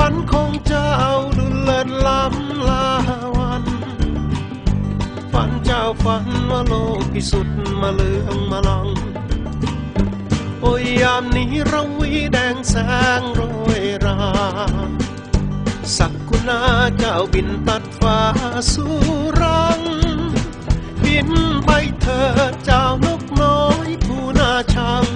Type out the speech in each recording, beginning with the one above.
ฝันของเจ้าดุลเลินล้ำลาวัน ฝันเจ้าฝันว่าโลกพิสุทธิ์มาเลืองมาลังโอ้ยยามนี้ราวีแดงแสงโรยรา สักกุณาเจ้าบินตัดฟ้าสู่รัง บินไปเถิดเจ้านกน้อยผู้น่าชัง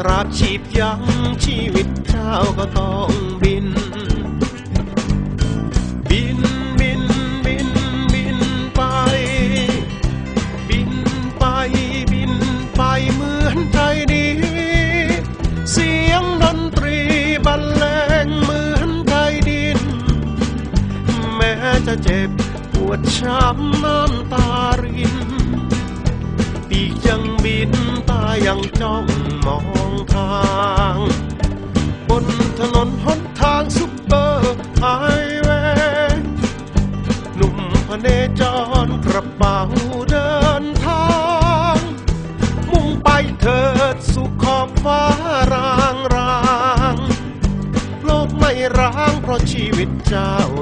ตราบชีพยังชีวิตเจ้าก็ต้องบิน บินบินบินบินไป บินไปบินไปเหมือนใจนี้เสียงดนตรีบรรเลงเหมือนใจดิน แม้จะเจ็บปวดช้ำนา ชี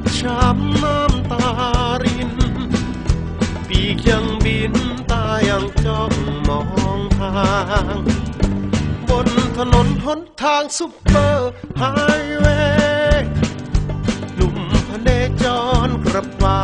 ดช้ำน้ำตาริน ปีกยังบินตายังจ้องมองทาง บนถนนหนทางซุปเปอร์ไฮเวย์หนุ่มพเนจรกระเป๋า